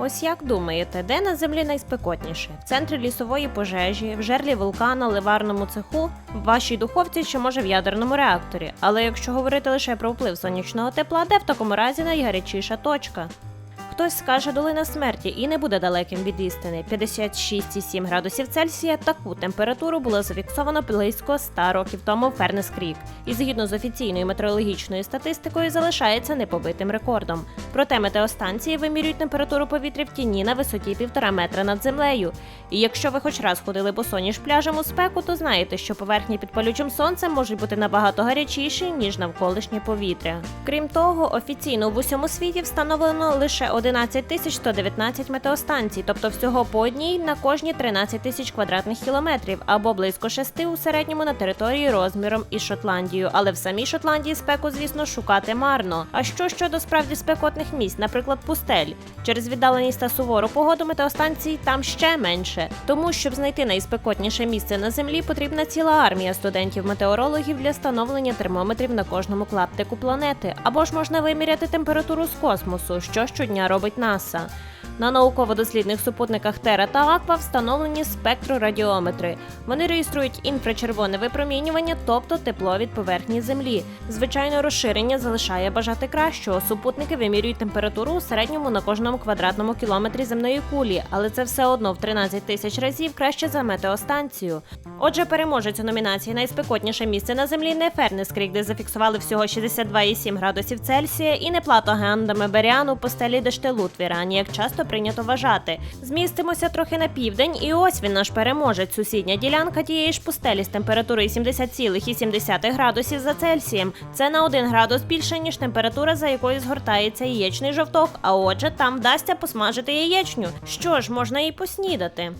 Ось як думаєте, де на землі найспекотніше? В центрі лісової пожежі, в жерлі вулкана, ливарному цеху, в вашій духовці чи може в ядерному реакторі. Але якщо говорити лише про вплив сонячного тепла, де в такому разі найгарячіша точка? Хтось скаже долина смерті і не буде далеким від істини. 56,7 градусів Цельсія таку температуру було зафіксовано близько 100 років тому в Фернес Крік, і згідно з офіційною метеорологічною статистикою залишається непобитим рекордом. Проте метеостанції вимірюють температуру повітря в тіні на висоті півтора метра над землею. І якщо ви хоч раз ходили босоніж пляжем у спеку, то знаєте, що поверхні під палючим сонцем можуть бути набагато гарячіші ніж навколишнє повітря. Крім того, офіційно в усьому світі встановлено лише 11 тисяч 119 метеостанцій, тобто всього по одній на кожні 13 тисяч квадратних кілометрів, або близько шести у середньому на території розміром із Шотландією. Але в самій Шотландії спеку, звісно, шукати марно. А що щодо справді спекотних місць, наприклад, пустель? Через віддаленість та сувору погоду метеостанцій там ще менше. Тому, щоб знайти найспекотніше місце на землі, потрібна ціла армія студентів-метеорологів для встановлення термометрів на кожному клаптику планети. Або ж можна виміряти температуру з космосу, що щодня робить НАСА. На науково-дослідних супутниках Тера та Аква встановлені спектрорадіометри. Вони реєструють інфрачервоне випромінювання, тобто тепло від поверхні землі. Звичайно, розширення залишає бажати кращого. Супутники вимірюють температуру у середньому на кожному квадратному кілометрі земної кулі, але це все одно в 13 тисяч разів краще за метеостанцію. Отже, переможець у номінації найспекотніше місце на землі не Фернес Крік, де зафіксували всього 62,7 градусів Цельсія, і не плато Гандаме Беріан у постелі Дештелут в Ірані, як часто прийнято вважати. Змістимося трохи на південь, і ось він наш переможець. Сусідня ділянка тієї ж пустелі з температурою 70,7 градусів за Цельсієм. Це на 1 градус більше, ніж температура, за якою згортається яєчний жовток. А отже, там вдасться посмажити яєчню. Що ж, можна і поснідати.